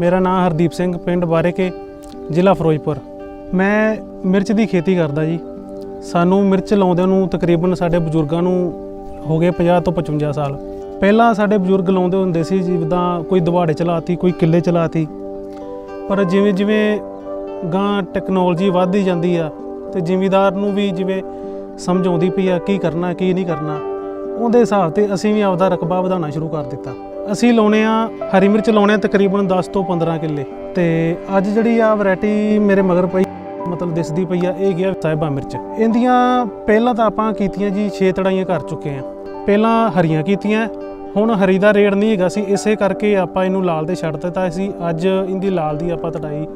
ਮੇਰਾ ਨਾਮ ਹਰਦੀਪ ਸਿੰਘ, ਪਿੰਡ ਬਾਰੇਕੇ ਜ਼ਿਲ੍ਹਾ ਫਿਰੋਜ਼ਪੁਰ। ਮੈਂ ਮਿਰਚ ਦੀ ਖੇਤੀ ਕਰਦਾ ਜੀ। ਸਾਨੂੰ ਮਿਰਚ ਲਾਉਂਦਿਆਂ ਨੂੰ ਤਕਰੀਬਨ ਸਾਡੇ ਬਜ਼ੁਰਗਾਂ ਨੂੰ ਹੋ ਗਏ 50 ਤੋਂ 55 ਸਾਲ। ਪਹਿਲਾਂ ਸਾਡੇ ਬਜ਼ੁਰਗ ਲਾਉਂਦੇ ਹੁੰਦੇ ਸੀ ਜਿੱਦਾਂ ਕੋਈ ਦਿਵਾੜੇ ਚਲਾਤੀ, ਕੋਈ ਕਿੱਲੇ ਚਲਾਤੀ। ਪਰ ਜਿਵੇਂ ਜਿਵੇਂ ਗਾਂ ਟੈਕਨੋਲੋਜੀ ਵੱਧਦੀ ਜਾਂਦੀ ਆ ਤੇ ਜ਼ਿਮੀਦਾਰ ਨੂੰ ਵੀ ਜਿਵੇਂ ਸਮਝ ਆਉਂਦੀ ਪਈ ਆ, ਕੀ ਕਰਨਾ, ਕੀ ਨਹੀਂ ਕਰਨਾ, ਉਹਦੇ ਹਿਸਾਬ ਤੇ ਅਸੀਂ ਵੀ ਆਪਦਾ ਰਕਬਾ ਵਧਾਉਣਾ ਸ਼ੁਰੂ ਕਰ ਦਿੱਤਾ। ਅਸੀਂ ਲਾਉਣੇ ਆ ਹਰੀ ਮਿਰਚ ਲਾਉਣੇ ਆ ਤਕਰੀਬਨ 10 ਤੋਂ 15 ਕਿੱਲੇ। ਤੇ ਅੱਜ ਜਿਹੜੀ ਆ ਵੈਰਾਈਟੀ ਮੇਰੇ ਮਗਰ ਪਈ, ਮਤਲਬ ਦਿਸਦੀ ਪਈ ਆ, ਇਹ ਗਿਆ ਸਾਹਿਬਾ ਮਿਰਚ। ਇਹਦੀਆਂ ਪਹਿਲਾਂ ਤਾਂ ਆਪਾਂ ਕੀਤੀਆਂ ਜੀ 6 ਤੜਾਈਆਂ ਕਰ ਚੁੱਕੇ ਆ। ਪਹਿਲਾਂ ਹਰੀਆਂ ਕੀਤੀਆਂ, ਹੁਣ ਹਰੀ ਦਾ ਰੇਟ ਨਹੀਂ ਹੈਗਾ ਸੀ, ਇਸੇ ਕਰਕੇ ਆਪਾਂ ਇਹਨੂੰ ਲਾਲ ਤੇ ਛੱਡ ਦਿੱਤਾ ਸੀ। ਅੱਜ ਇਹਦੀ ਲਾਲ ਦੀ ਆਪਾਂ ਤੜਾਈ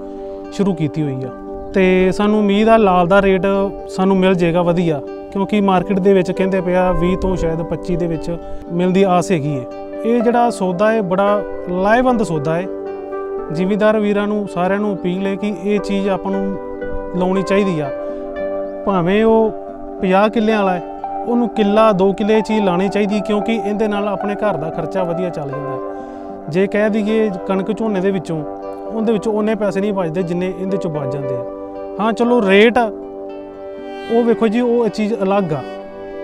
ਸ਼ੁਰੂ ਕੀਤੀ ਹੋਈ ਆ। ਤੇ ਸਾਨੂੰ ਉਮੀਦ ਆ ਲਾਲ ਦਾ ਰੇਟ ਸਾਨੂੰ ਮਿਲ ਜਾਏਗਾ ਵਧੀਆ, ਕਿਉਂਕਿ ਮਾਰਕੀਟ ਦੇ ਵਿੱਚ ਕਹਿੰਦੇ ਪਿਆ 20 ਤੋਂ ਸ਼ਾਇਦ 25 ਦੇ ਵਿੱਚ ਮਿਲਦੀ ਆਸ ਹੈਗੀ ਹੈ ਇਹ ਜਿਹੜਾ ਸੌਦਾ ਹੈ, ਬੜਾ ਲਾਹੇਵੰਦ ਸੌਦਾ ਹੈ। ਜ਼ਿਮੀਦਾਰ ਵੀਰਾਂ ਨੂੰ, ਸਾਰਿਆਂ ਨੂੰ ਅਪੀਲ ਹੈ ਕਿ ਇਹ ਚੀਜ਼ ਆਪਾਂ ਨੂੰ ਲਾਉਣੀ ਚਾਹੀਦੀ ਆ। ਭਾਵੇਂ ਉਹ 50 ਕਿੱਲਿਆਂ ਵਾਲਾ ਹੈ, ਉਹਨੂੰ ਕਿੱਲਾ 2 ਕਿੱਲੇ ਇਹ ਚੀਜ਼ ਲਾਣੀ ਚਾਹੀਦੀ ਕਿਉਂਕਿ ਇਹਦੇ ਨਾਲ ਆਪਣੇ ਘਰ ਦਾ ਖਰਚਾ ਵਧੀਆ ਚੱਲ ਜਾਂਦਾ ਜੇ ਕਹਿ ਦਈਏ ਕਣਕ ਝੋਨੇ ਦੇ ਵਿੱਚੋਂ, ਉਹਦੇ ਵਿੱਚੋਂ ਉਹਨੇ ਪੈਸੇ ਨਹੀਂ ਬਚਦੇ ਜਿੰਨੇ ਇਹਦੇ ਚੋਂ ਬਚ ਜਾਂਦੇ ਆ। ਹਾਂ, ਚਲੋ ਰੇਟ, ਉਹ ਵੇਖੋ ਜੀ, ਉਹ ਚੀਜ਼ ਅਲੱਗ ਆ।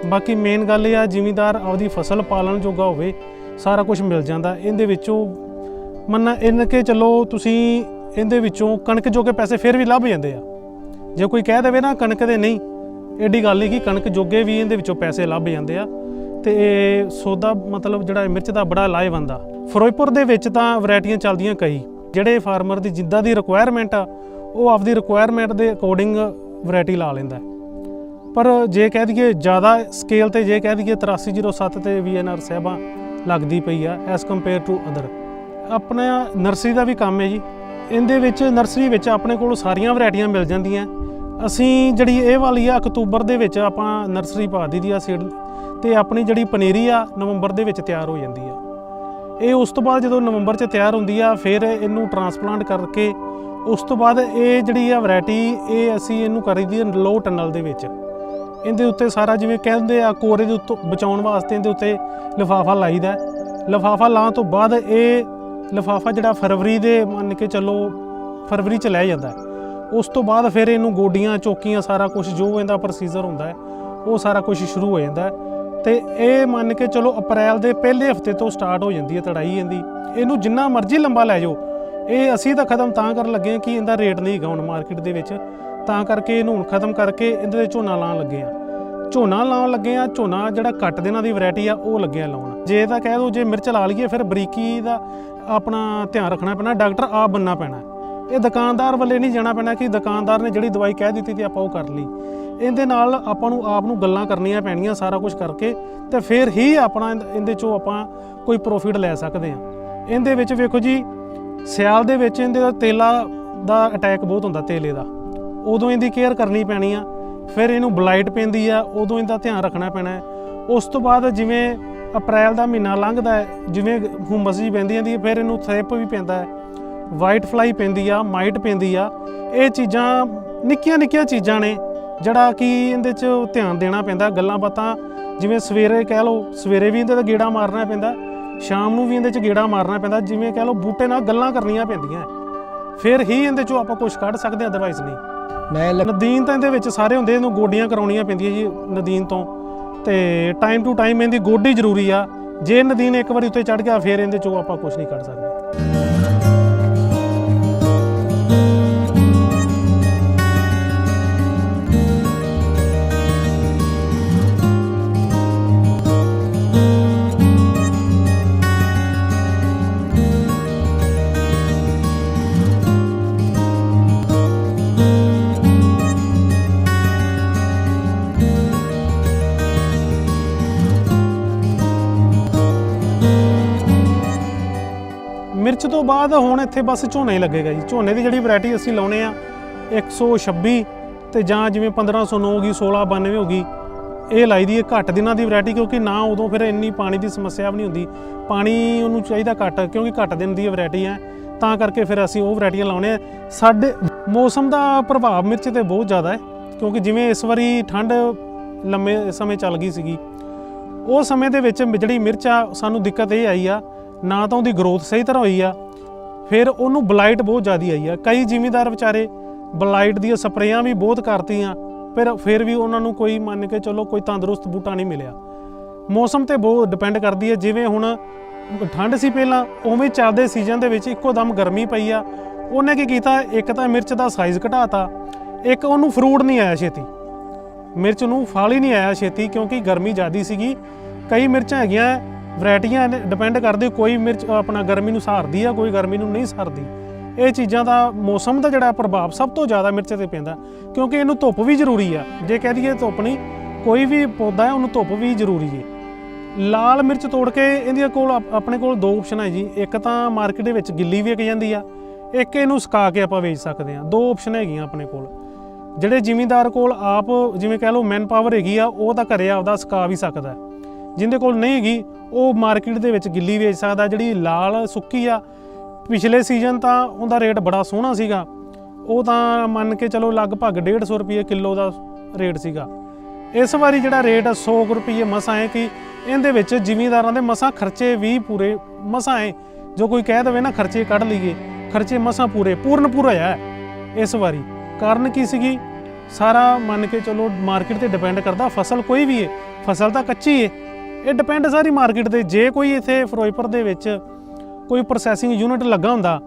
ਬਾਕੀ ਮੇਨ ਗੱਲ ਇਹ ਆ, ਜ਼ਿਮੀਦਾਰ ਆਪਦੀ ਫਸਲ ਪਾਲਣ ਜੋਗਾ ਹੋਵੇ ਸਾਰਾ ਕੁਝ ਮਿਲ ਜਾਂਦਾ। ਇਹਦੇ ਵਿੱਚੋਂ ਮੰਨ ਇਹਨਾਂ ਕੇ ਚਲੋ ਤੁਸੀਂ ਇਹਦੇ ਵਿੱਚੋਂ ਕਣਕ ਜੋਗੇ ਪੈਸੇ ਫਿਰ ਵੀ ਲੱਭ ਜਾਂਦੇ ਆ। ਜੇ ਕੋਈ ਕਹਿ ਦੇਵੇ ਨਾ ਕਣਕ ਦੇ ਨਹੀਂ ਐਡੀ ਗੱਲ ਨਹੀਂ ਕਿ ਕਣਕ ਜੋਗੇ ਵੀ ਇਹਦੇ ਵਿੱਚੋਂ ਪੈਸੇ ਲੱਭ ਜਾਂਦੇ ਆ। ਤੇ ਇਹ ਸੌਦਾ ਮਤਲਬ ਜਿਹੜਾ ਮਿਰਚ ਦਾ ਬੜਾ ਲਾਹੇਵੰਦ ਆ। ਫਿਰੋਜ਼ਪੁਰ ਦੇ ਵਿੱਚ ਤਾਂ ਵੈਰਾਈਟੀਆਂ ਚੱਲਦੀਆਂ ਕਈ। ਜਿਹੜੇ ਫਾਰਮਰ ਦੀ ਜਿੱਦਾਂ ਦੀ ਰਿਕੁਆਇਰਮੈਂਟ ਆ, ਉਹ ਆਪਦੀ ਰਿਕੁਆਇਰਮੈਂਟ ਦੇ ਅਕੋਰਡਿੰਗ ਵੈਰਾਈਟੀ ਲਾ ਲੈਂਦਾ। ਪਰ ਜੇ ਕਹਿ ਦਈਏ ਜ਼ਿਆਦਾ ਸਕੇਲ ਤੇ, ਜੇ ਕਹਿ ਦਈਏ 8307 ਤੇ ਵੀਐਨਆਰ ਸਾਹਿਬਾਂ ਲੱਗਦੀ ਪਈ ਆ ਐਸ ਕੰਪੇਅਰ ਟੂ ਅਦਰ ਆਪਣਾ ਨਰਸਰੀ ਦਾ ਵੀ ਕੰਮ ਹੈ ਜੀ। ਇਹਦੇ ਵਿੱਚ ਨਰਸਰੀ ਵਿੱਚ ਆਪਣੇ ਕੋਲ ਸਾਰੀਆਂ ਵੈਰਾਈਟੀਆਂ ਮਿਲ ਜਾਂਦੀਆਂ। ਅਸੀਂ ਜਿਹੜੀ ਇਹ ਵਾਲੀ ਆ, ਅਕਤੂਬਰ ਦੇ ਵਿੱਚ ਆਪਾਂ ਨਰਸਰੀ ਪਾ ਦਿੱਤੀ ਆ ਸੀਡ ਤੇ ਆਪਣੀ ਜਿਹੜੀ ਪਨੀਰੀ ਆ, ਨਵੰਬਰ ਦੇ ਵਿੱਚ ਤਿਆਰ ਹੋ ਜਾਂਦੀ ਆ। ਇਹ ਉਸ ਤੋਂ ਬਾਅਦ ਜਦੋਂ ਨਵੰਬਰ 'ਚ ਤਿਆਰ ਹੁੰਦੀ ਆ, ਫਿਰ ਇਹਨੂੰ ਟਰਾਂਸਪਲਾਂਟ ਕਰਕੇ ਉਸ ਤੋਂ ਬਾਅਦ ਇਹ ਜਿਹੜੀ ਆ ਵੈਰਾਈਟੀ ਇਹ ਅਸੀਂ ਇਹਨੂੰ ਕਰੀਦੀ ਆ ਲੋ ਟਨਲ ਦੇ ਵਿੱਚ। ਇਹਦੇ ਉੱਤੇ ਸਾਰਾ ਜਿਵੇਂ ਕਹਿੰਦੇ ਆ, ਕੋਰੇ ਦੇ ਉੱਤੋਂ ਬਚਾਉਣ ਵਾਸਤੇ ਇਹਦੇ ਉੱਤੇ ਲਿਫਾਫਾ ਲਾਈਦਾ ਲਿਫਾਫਾ ਲਾਉਣ ਤੋਂ ਬਾਅਦ ਇਹ ਲਿਫਾਫਾ ਜਿਹੜਾ ਫਰਵਰੀ ਦੇ ਮੰਨ ਕੇ ਚੱਲੋ ਫਰਵਰੀ ਚ ਲੈ ਜਾਂਦਾ ਉਸ ਤੋਂ ਬਾਅਦ ਫਿਰ ਇਹਨੂੰ ਗੋਡੀਆਂ, ਚੌਕੀਆਂ ਸਾਰਾ ਕੁਝ ਜੋ ਇਹਦਾ ਪ੍ਰੋਸੀਜਰ ਹੁੰਦਾ ਹੈ, ਉਹ ਸਾਰਾ ਕੁਝ ਸ਼ੁਰੂ ਹੋ ਜਾਂਦਾ ਹੈ। ਤੇ ਇਹ ਮੰਨ ਕੇ ਚਲੋ ਅਪ੍ਰੈਲ ਦੇ ਪਹਿਲੇ ਹਫ਼ਤੇ ਤੋਂ ਸਟਾਰਟ ਹੋ ਜਾਂਦੀ ਹੈ ਤੜਾਈ ਇਹਦੀ। ਇਹਨੂੰ ਜਿੰਨਾ ਮਰਜ਼ੀ ਲੰਬਾ ਲੈ ਜਾਓ। ਇਹ ਅਸੀਂ ਤਾਂ ਖਤਮ ਤਾਂ ਕਰਨ ਲੱਗੇ ਹਾਂ ਕਿ ਇਹਦਾ ਰੇਟ ਨਹੀਂ ਹੈਗਾ ਹੁਣ ਮਾਰਕੀਟ ਦੇ ਵਿੱਚ। ਤਾਂ ਕਰਕੇ ਇਹਨੂੰ ਹੁਣ ਖਤਮ ਕਰਕੇ ਇਹਦੇ ਤੇ ਝੋਨਾ ਲਾਉਣ ਲੱਗੇ ਆ। ਝੋਨਾ ਲਾਉਣ ਲੱਗੇ ਆ, ਝੋਨਾ ਜਿਹੜਾ ਘੱਟ ਦਿਨਾਂ ਦੀ ਵੈਰਾਈਟੀ ਆ, ਉਹ ਲੱਗੇ ਆ ਲਾਉਣ। ਜੇ ਤਾਂ ਕਹਿ ਦੋ ਜੇ ਮਿਰਚ ਲਾ ਲਈਏ, ਫਿਰ ਬਰੀਕੀ ਦਾ ਆਪਣਾ ਧਿਆਨ ਰੱਖਣਾ ਪੈਣਾ, ਡਾਕਟਰ ਆਪ ਬੰਨਣਾ ਪੈਣਾ। ਇਹ ਦੁਕਾਨਦਾਰ ਵੱਲੇ ਨਹੀਂ ਜਾਣਾ ਪੈਣਾ ਕਿ ਦੁਕਾਨਦਾਰ ਨੇ ਜਿਹੜੀ ਦਵਾਈ ਕਹਿ ਦਿੱਤੀ ਤੇ ਆਪਾਂ ਉਹ ਕਰ ਲਈ। ਇਹਦੇ ਨਾਲ ਆਪਾਂ ਨੂੰ ਆਪ ਨੂੰ ਗੱਲਾਂ ਕਰਨੀਆਂ ਪੈਣੀਆਂ ਸਾਰਾ ਕੁਝ ਕਰਕੇ ਤੇ ਫਿਰ ਹੀ ਆਪਣਾ ਇਹਦੇ ਚੋਂ ਆਪਾਂ ਕੋਈ ਪ੍ਰੋਫਿਟ ਲੈ ਸਕਦੇ ਆ। ਇਹਦੇ ਵਿੱਚ ਵੇਖੋ ਜੀ, ਸਿਆਲ ਦੇ ਵਿੱਚ ਇਹਦੇ ਦਾ ਤੇਲਾ ਦਾ ਅਟੈਕ ਬਹੁਤ ਹੁੰਦਾ, ਤੇਲੇ ਦਾ। ਉਦੋਂ ਇਹਦੀ ਕੇਅਰ ਕਰਨੀ ਪੈਣੀ ਆ। ਫਿਰ ਇਹਨੂੰ ਬਲਾਈਟ ਪੈਂਦੀ ਆ, ਉਦੋਂ ਇਹਦਾ ਧਿਆਨ ਰੱਖਣਾ ਪੈਣਾ ਹੈ। ਉਸ ਤੋਂ ਬਾਅਦ ਜਿਵੇਂ ਅਪ੍ਰੈਲ ਦਾ ਮਹੀਨਾ ਲੰਘਦਾ ਹੈ, ਜਿਵੇਂ ਹੁਮਸ ਜੀ ਪੈਂਦੀ ਜਾਂਦੀ ਹੈ, ਫਿਰ ਇਹਨੂੰ ਥ੍ਰਿਪ ਵੀ ਪੈਂਦਾ ਹੈ। ਵਾਈਟ ਫਲਾਈ ਪੈਂਦੀ ਆ ਮਾਈਟ ਪੈਂਦੀ ਆ। ਇਹ ਚੀਜ਼ਾਂ ਨਿੱਕੀਆਂ ਨਿੱਕੀਆਂ ਚੀਜ਼ਾਂ ਨੇ, ਜਿਹੜਾ ਕਿ ਇਹਦੇ 'ਚ ਧਿਆਨ ਦੇਣਾ ਪੈਂਦਾ। ਗੱਲਾਂ ਬਾਤਾਂ ਜਿਵੇਂ ਸਵੇਰੇ ਕਹਿ ਲਓ, ਸਵੇਰੇ ਵੀ ਇਹਦੇ ਤੇ ਗੇੜਾ ਮਾਰਨਾ ਪੈਂਦਾ, ਸ਼ਾਮ ਨੂੰ ਵੀ ਇਹਦੇ 'ਚ ਗੇੜਾ ਮਾਰਨਾ ਪੈਂਦਾ, ਜਿਵੇਂ ਕਹਿ ਲਓ ਬੂਟੇ ਨਾਲ ਗੱਲਾਂ ਕਰਨੀਆਂ ਪੈਂਦੀਆਂ ਫਿਰ ਹੀ ਇਹਦੇ 'ਚੋਂ ਆਪਾਂ ਕੁਝ ਕੱਢ ਸਕਦੇ ਅਦਰਵਾਈਜ਼ ਨਹੀਂ। ਮੈਂ ਨਦੀਨ ਤਾਂ ਇਹਦੇ ਵਿੱਚ ਸਾਰੇ ਹੁੰਦੇ, ਇਹਨੂੰ ਗੋਡੀਆਂ ਕਰਾਉਣੀਆਂ ਪੈਂਦੀਆਂ ਜੀ ਨਦੀਨ ਤੋਂ। ਤੇ ਟਾਈਮ ਟੂ ਟਾਈਮ ਇਹਦੀ ਗੋਡੀ ਜ਼ਰੂਰੀ ਆ। ਜੇ ਨਦੀਨ ਇੱਕ ਵਾਰੀ ਉੱਤੇ ਚੜ ਗਿਆ, ਫਿਰ ਇਹਦੇ ਚੋਂ ਆਪਾਂ ਕੁਝ ਨਹੀਂ ਕੱਢ ਸਕਦੇ। ਬਾਅਦ ਹੁਣ ਇੱਥੇ ਬਸ ਝੋਨਾ ਹੀ ਲੱਗੇਗਾ ਜੀ। ਝੋਨੇ ਦੀ ਜਿਹੜੀ ਵੈਰਾਈਟੀ ਅਸੀਂ ਲਾਉਣੇ ਆ 126 ਤੇ ਜਾਂ ਜਿਵੇਂ 1509 ਹੋ ਗਈ 1692 ਹੋ ਗਈ, ਇਹ ਲਾਈ ਦੀ ਹੈ। ਘੱਟ ਦਿਨਾਂ ਦੀ ਵੈਰਾਈਟੀ ਕਿਉਂਕਿ ਨਾ ਉਦੋਂ ਫਿਰ ਇੰਨੀ ਪਾਣੀ ਦੀ ਸਮੱਸਿਆ ਵੀ ਨਹੀਂ ਹੁੰਦੀ। ਪਾਣੀ ਉਹਨੂੰ ਚਾਹੀਦਾ ਘੱਟ, ਕਿਉਂਕਿ ਘੱਟ ਦਿਨ ਦੀ ਵੈਰਾਈਟੀ ਹੈ। ਤਾਂ ਕਰਕੇ ਫਿਰ ਅਸੀਂ ਉਹ ਵੈਰਾਈਟੀਆਂ ਲਾਉਣੇ ਆ। ਸਾਡੇ ਮੌਸਮ ਦਾ ਪ੍ਰਭਾਵ ਮਿਰਚ ਤੇ ਬਹੁਤ ਜ਼ਿਆਦਾ ਹੈ, ਕਿਉਂਕਿ ਜਿਵੇਂ ਇਸ ਵਾਰੀ ਠੰਡ ਲੰਮੇ ਸਮੇਂ ਚੱਲ ਗਈ ਸੀਗੀ, ਉਹ ਸਮੇਂ ਦੇ ਵਿੱਚ ਜਿਹੜੀ ਮਿਰਚ ਆ, ਸਾਨੂੰ ਦਿੱਕਤ ਇਹ ਆਈ ਆ, ਨਾ ਤਾਂ ਉਹਦੀ ਗਰੋਥ ਸਹੀ ਤਰ੍ਹਾਂ ਹੋਈ ਆ ਫਿਰ ਉਹਨੂੰ ਬਲਾਈਟ ਬਹੁਤ ਜ਼ਿਆਦੀ ਆਈ ਆ। ਕਈ ਜ਼ਿਮੀਦਾਰ ਵਿਚਾਰੇ ਬਲਾਈਟ ਦੀਆਂ ਸਪਰੇਆਂ ਵੀ ਬਹੁਤ ਕਰਤੀਆਂ ਪਰ ਫਿਰ ਵੀ ਉਹਨਾਂ ਨੂੰ ਕੋਈ ਮੰਨ ਕੇ ਚਲੋ ਕੋਈ ਤੰਦਰੁਸਤ ਬੂਟਾ ਨਹੀਂ ਮਿਲਿਆ। ਮੌਸਮ ਤੇ ਬਹੁਤ ਡਿਪੈਂਡ ਕਰਦੀ ਹੈ ਜਿਵੇਂ ਹੁਣ ਠੰਡ ਸੀ ਪਹਿਲਾਂ, ਉਵੇਂ ਚੱਲਦੇ ਸੀਜ਼ਨ ਦੇ ਵਿੱਚ ਇੱਕੋ ਦਮ ਗਰਮੀ ਪਈ ਆ। ਉਹਨੇ ਕੀ ਕੀਤਾ? ਇੱਕ ਤਾਂ ਮਿਰਚ ਦਾ ਸਾਈਜ਼ ਘਟਾਤਾ। ਇੱਕ ਉਹਨੂੰ ਫਰੂਟ ਨਹੀਂ ਆਇਆ ਛੇਤੀ। ਮਿਰਚ ਨੂੰ ਫਲ ਹੀ ਨਹੀਂ ਆਇਆ ਛੇਤੀ, ਕਿਉਂਕਿ ਗਰਮੀ ਜ਼ਿਆਦੀ ਸੀਗੀ। ਕਈ ਮਿਰਚਾਂ ਹੈਗੀਆਂ ਵੈਰਾਈਟੀਆਂ ਡਿਪੈਂਡ ਕਰਦੇ ਕੋਈ ਮਿਰਚ ਆਪਣਾ ਗਰਮੀ ਨੂੰ ਸਹਾਰਦੀ ਆ, ਕੋਈ ਗਰਮੀ ਨੂੰ ਨਹੀਂ ਸਹਾਰਦੀ ਇਹ ਚੀਜ਼ਾਂ ਦਾ ਮੌਸਮ ਦਾ ਜਿਹੜਾ ਪ੍ਰਭਾਵ ਸਭ ਤੋਂ ਜ਼ਿਆਦਾ ਮਿਰਚ ਤੇ ਪੈਂਦਾ, ਕਿਉਂਕਿ ਇਹਨੂੰ ਧੁੱਪ ਵੀ ਜ਼ਰੂਰੀ ਆ। ਜੇ ਕਹਿ ਦਈਏ ਧੁੱਪ ਨਹੀਂ, ਕੋਈ ਵੀ ਪੌਦਾ ਹੈ, ਉਹਨੂੰ ਧੁੱਪ ਵੀ ਜ਼ਰੂਰੀ ਹੈ ਲਾਲ ਮਿਰਚ ਤੋੜ ਕੇ ਇਹਦੀਆਂ ਕੋਲ ਆਪਣੇ ਕੋਲ ਦੋ ਆਪਸ਼ਨ ਹੈ ਜੀ। ਇੱਕ ਤਾਂ ਮਾਰਕੀਟ ਦੇ ਵਿੱਚ ਗਿੱਲੀ ਵਿਕ ਜਾਂਦੀ ਆ, ਇੱਕ ਇਹਨੂੰ ਸੁਕਾ ਕੇ ਆਪਾਂ ਵੇਚ ਸਕਦੇ ਆ। ਦੋ ਆਪਸ਼ਨ ਹੈਗੀਆਂ ਆਪਣੇ ਕੋਲ। ਜਿਹੜੇ ਜ਼ਿਮੀਂਦਾਰ ਕੋਲ ਆਪ, ਜਿਵੇਂ ਕਹਿ ਲਓ ਮੈਨ ਪਾਵਰ ਹੈਗੀ ਆ, ਉਹ ਤਾਂ ਘਰੇ ਆਪਦਾ ਸੁਕਾ ਵੀ ਸਕਦਾ। ਹੈ। ਜਿੰਦੇ ਕੋਲ ਨਹੀਂ ਹੈਗੀ, ਉਹ ਮਾਰਕੀਟ ਦੇ ਵਿੱਚ ਗਿੱਲੀ ਵੇਚ ਸਕਦਾ, ਜਿਹੜੀ ਲਾਲ ਸੁੱਕੀ ਆ। ਪਿਛਲੇ ਸੀਜ਼ਨ ਤਾਂ ਉਹਦਾ ਰੇਟ ਬੜਾ ਸੋਹਣਾ ਸੀਗਾ। ਉਹ ਤਾਂ ਮੰਨ ਕੇ ਚਲੋ ਲਗਭਗ 150 ਰੁਪਏ ਕਿਲੋ ਦਾ ਰੇਟ ਸੀਗਾ। ਇਸ ਵਾਰੀ ਜਿਹੜਾ ਰੇਟ 100 ਰੁਪਏ ਮਸਾਂ ਹੈ ਕਿ ਇਹਦੇ ਵਿੱਚ ਜ਼ਿਮੀਂਦਾਰਾਂ ਦੇ ਮਸਾਂ ਖਰਚੇ ਵੀ ਪੂਰੇ ਮਸਾਂ ਹੈ ਜੋ ਕੋਈ ਕਹਿ ਦਵੇ ਨਾ, ਖਰਚੇ ਕੱਢ ਲਈਏ। ਖਰਚੇ ਮਸਾਂ ਪੂਰੇ, ਪੂਰਨ ਪੂਰਾ ਹੈ ਇਸ ਵਾਰੀ। ਕਾਰਨ ਕੀ ਸੀਗੀ? ਸਾਰਾ ਮੰਨ ਕੇ ਚਲੋ ਮਾਰਕੀਟ ਤੇ ਡਿਪੈਂਡ ਕਰਦਾ, ਫਸਲ ਕੋਈ ਵੀ ਹੈ ਫਸਲ ਤਾਂ ਕੱਚੀ ਹੈ ਇਹ ਡਿਪੈਂਡ ਸਾਰੀ ਮਾਰਕੀਟ ਤੇ, ਜੇ ਕੋਈ ਇੱਥੇ ਫਿਰੋਜ਼ਪੁਰ ਦੇ ਵਿੱਚ ਕੋਈ ਪ੍ਰੋਸੈਸਿੰਗ ਯੂਨਿਟ ਲੱਗਾ ਹੁੰਦਾ,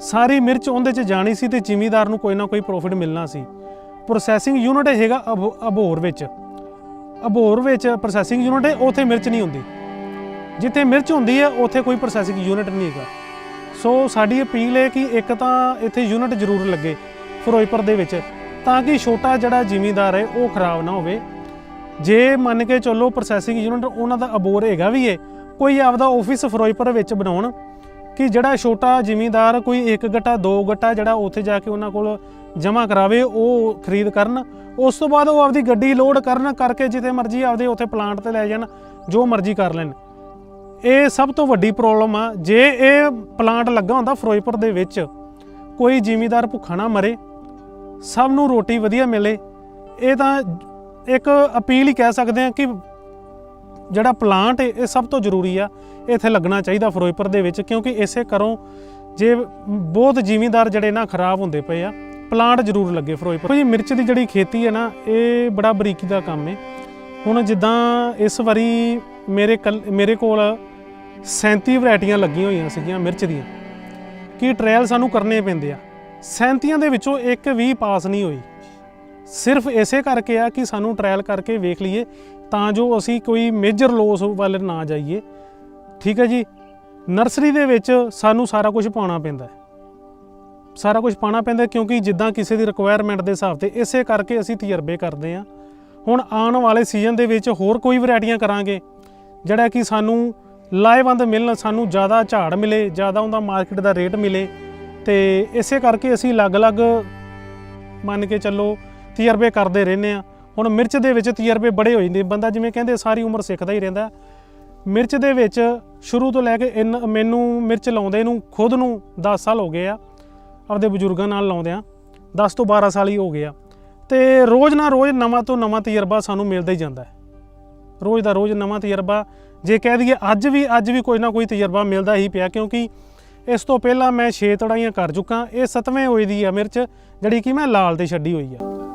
ਸਾਰੀ ਮਿਰਚ ਉਹਦੇ 'ਚ ਜਾਣੀ ਸੀ ਤੇ ਜ਼ਿਮੀਦਾਰ ਨੂੰ ਕੋਈ ਨਾ ਕੋਈ ਪ੍ਰੋਫਿਟ ਮਿਲਣਾ ਸੀ। ਪ੍ਰੋਸੈਸਿੰਗ ਯੂਨਿਟ ਹੈਗਾ ਅਬ- ਅਬੋਹਰ ਵਿੱਚ। ਅਬੋਰ ਵਿੱਚ ਪ੍ਰੋਸੈਸਿੰਗ ਯੂਨਿਟ ਹੈ, ਉੱਥੇ ਮਿਰਚ ਨਹੀਂ ਹੁੰਦੀ। ਜਿੱਥੇ ਮਿਰਚ ਹੁੰਦੀ ਹੈ, ਉੱਥੇ ਕੋਈ ਪ੍ਰੋਸੈਸਿੰਗ ਯੂਨਿਟ ਨਹੀਂ ਹੈਗਾ। ਸੋ ਸਾਡੀ ਅਪੀਲ ਹੈ ਕਿ ਇੱਕ ਤਾਂ ਇੱਥੇ ਯੂਨਿਟ ਜ਼ਰੂਰ ਲੱਗੇ ਫਿਰੋਜ਼ਪੁਰ ਦੇ ਵਿੱਚ, ਤਾਂ ਕਿ ਛੋਟਾ ਜਿਹੜਾ ਜ਼ਿਮੀਂਦਾਰ ਹੈ, ਉਹ ਖਰਾਬ ਨਾ ਹੋਵੇ। ਜੇ ਮੰਨ ਕੇ ਚੱਲੋ ਪ੍ਰੋਸੈਸਿੰਗ ਯੂਨਿਟ ਉਹਨਾਂ ਦਾ ਅਬੋਰ ਹੈਗਾ ਵੀ ਹੈ ਕੋਈ ਆਪਦਾ ਆਫਿਸ ਫਿਰੋਜ਼ਪੁਰ ਵਿੱਚ ਬਣਾਉਣ, ਕਿ ਜਿਹੜਾ ਛੋਟਾ ਜ਼ਿਮੀਂਦਾਰ ਕੋਈ ਇੱਕ ਗੱਟਾ, ਦੋ ਗੱਟਾ ਜਿਹੜਾ ਉੱਥੇ ਜਾ ਕੇ ਉਹਨਾਂ ਕੋਲ ਜਮ੍ਹਾਂ ਕਰਾਵੇ, ਉਹ ਖਰੀਦ ਕਰਨ, ਉਸ ਤੋਂ ਬਾਅਦ ਉਹ ਆਪਦੀ ਗੱਡੀ ਲੋਡ ਕਰਨ ਕਰਕੇ ਜਿੱਥੇ ਮਰਜ਼ੀ ਆਪਦੇ ਉੱਥੇ ਪਲਾਂਟ ਤੇ ਲੈ ਜਾਣ, ਜੋ ਮਰਜ਼ੀ ਕਰ ਲੈਣ। ਇਹ ਸਭ ਤੋਂ ਵੱਡੀ ਪ੍ਰੋਬਲਮ ਆ। ਜੇ ਇਹ ਪਲਾਂਟ ਲੱਗਾ ਹੁੰਦਾ ਫਿਰੋਜ਼ਪੁਰ ਦੇ ਵਿੱਚ, ਕੋਈ ਜ਼ਿਮੀਂਦਾਰ ਭੁੱਖਾ ਨਾ ਮਰੇ, ਸਭ ਨੂੰ ਰੋਟੀ ਵਧੀਆ ਮਿਲੇ, ਇਹ ਤਾਂ ਇੱਕ ਅਪੀਲ ਹੀ ਕਹਿ ਸਕਦੇ ਆ ਕਿ ਜਿਹੜਾ ਪਲਾਂਟ ਇਹ ਸਭ ਤੋਂ ਜ਼ਰੂਰੀ ਆ ਇਹ ਇੱਥੇ ਲੱਗਣਾ ਚਾਹੀਦਾ ਫਿਰੋਜ਼ਪੁਰ ਦੇ ਵਿੱਚ, ਕਿਉਂਕਿ ਇਸੇ ਕਰੋਂ ਜੇ ਬਹੁਤ ਜ਼ਿਮੀਂਦਾਰ ਜਿਹੜੇ ਨਾ ਖਰਾਬ ਹੁੰਦੇ ਪਏ ਆ, ਪਲਾਂਟ ਜ਼ਰੂਰ ਲੱਗੇ ਫਿਰੋਜ਼ਪੁਰ। ਜੀ, ਮਿਰਚ ਦੀ ਜਿਹੜੀ ਖੇਤੀ ਹੈ ਨਾ, ਇਹ ਬੜਾ ਬਰੀਕੀ ਦਾ ਕੰਮ ਹੈ। ਹੁਣ ਜਿੱਦਾਂ ਇਸ ਵਾਰੀ ਮੇਰੇ ਕੱਲ- ਮੇਰੇ ਕੋਲ 37 ਵੈਰਾਈਟੀਆਂ ਲੱਗੀਆਂ ਹੋਈਆਂ ਸੀਗੀਆਂ ਮਿਰਚ ਦੀਆਂ। ਕੀ ਟ੍ਰਾਇਲ ਸਾਨੂੰ ਕਰਨੇ ਪੈਂਦੇ ਆ? 37 ਦੇ ਵਿੱਚੋਂ ਇੱਕ ਵੀ ਪਾਸ ਨਹੀਂ ਹੋਈ। ਸਿਰਫ ਇਸੇ ਕਰਕੇ ਆ ਕਿ ਸਾਨੂੰ ਟ੍ਰਾਇਲ ਕਰਕੇ ਵੇਖ ਲਈਏ ਤਾਂ ਜੋ ਅਸੀਂ ਕੋਈ ਮੇਜਰ ਲੋਸ ਵੱਲ ਨਾ ਜਾਈਏ। ਠੀਕ ਹੈ ਜੀ? ਨਰਸਰੀ ਦੇ ਵਿੱਚ ਸਾਨੂੰ ਸਾਰਾ ਕੁਝ ਪਾਉਣਾ ਪੈਂਦਾ ਹੈ। ਸਾਰਾ ਕੁਝ ਪਾਉਣਾ ਪੈਂਦਾ ਕਿਉਂਕਿ ਜਿੱਦਾਂ ਕਿਸੇ ਦੀ ਰਿਕੁਆਇਰਮੈਂਟ ਦੇ ਹਿਸਾਬ ਤੇ ਇਸੇ ਕਰਕੇ ਅਸੀਂ ਤਜਰਬੇ ਕਰਦੇ ਹਾਂ। ਹੁਣ ਆਉਣ ਵਾਲੇ ਸੀਜ਼ਨ ਦੇ ਵਿੱਚ ਹੋਰ ਕੋਈ ਵੈਰਾਈਟੀਆਂ ਕਰਾਂਗੇ, ਜਿਹੜਾ ਕਿ ਸਾਨੂੰ ਲਾਹੇਵੰਦ ਮਿਲਣ, ਸਾਨੂੰ ਜ਼ਿਆਦਾ ਝਾੜ ਮਿਲੇ, ਜ਼ਿਆਦਾ ਉਹਦਾ ਮਾਰਕੀਟ ਦਾ ਰੇਟ ਮਿਲੇ ਤੇ ਇਸੇ ਕਰਕੇ ਅਸੀਂ ਅਲੱਗ-ਅਲੱਗ ਮੰਨ ਕੇ ਚੱਲੋ ਤਜਰਬੇ ਕਰਦੇ ਰਹਿੰਦੇ ਆ। ਹੁਣ ਮਿਰਚ ਦੇ ਵਿੱਚ ਤਜਰਬੇ ਬੜੇ ਹੋ ਜਾਂਦੇ ਬੰਦਾ ਜਿਵੇਂ ਕਹਿੰਦੇ ਸਾਰੀ ਉਮਰ ਸਿੱਖਦਾ ਹੀ ਰਹਿੰਦਾ। ਮਿਰਚ ਦੇ ਵਿੱਚ ਸ਼ੁਰੂ ਤੋਂ ਲੈ ਕੇ ਇਨ ਮੈਨੂੰ ਮਿਰਚ ਲਾਉਂਦੇ ਨੂੰ ਖੁਦ ਨੂੰ 10 ਸਾਲ ਹੋ ਗਏ ਆ। ਆਪਦੇ ਬਜ਼ੁਰਗਾਂ ਨਾਲ ਲਾਉਂਦੇ ਆ। 10 ਤੋਂ 12 ਸਾਲ ਹੀ ਹੋ ਗਏ ਆ। ਤੇ ਰੋਜ਼ ਨਾ ਰੋਜ਼ ਨਵਾਂ ਤੋਂ ਨਵਾਂ ਤਜਰਬਾ ਸਾਨੂੰ ਮਿਲਦਾ ਹੀ ਜਾਂਦਾ ਹੈ। ਰੋਜ਼ ਦਾ ਰੋਜ਼ ਨਵਾਂ ਤਜਰਬਾ, ਜੇ ਕਹਿ ਦਈਏ ਅੱਜ ਵੀ ਅੱਜ ਵੀ ਕੋਈ ਨਾ ਕੋਈ ਤਜਰਬਾ ਮਿਲਦਾ ਹੀ ਪਿਆ। ਕਿਉਂਕਿ ਇਸ ਤੋਂ ਪਹਿਲਾਂ ਮੈਂ 6 ਤੜਾਈਆਂ ਕਰ ਚੁੱਕਾ। ਇਹ ਸੱਤਵੇਂ ਹੋਈ ਦੀ ਆ ਮਿਰਚ, ਜਿਹੜੀ ਕਿ ਮੈਂ ਲਾਲ ਤੇ ਛੱਡੀ ਹੋਈ ਆ।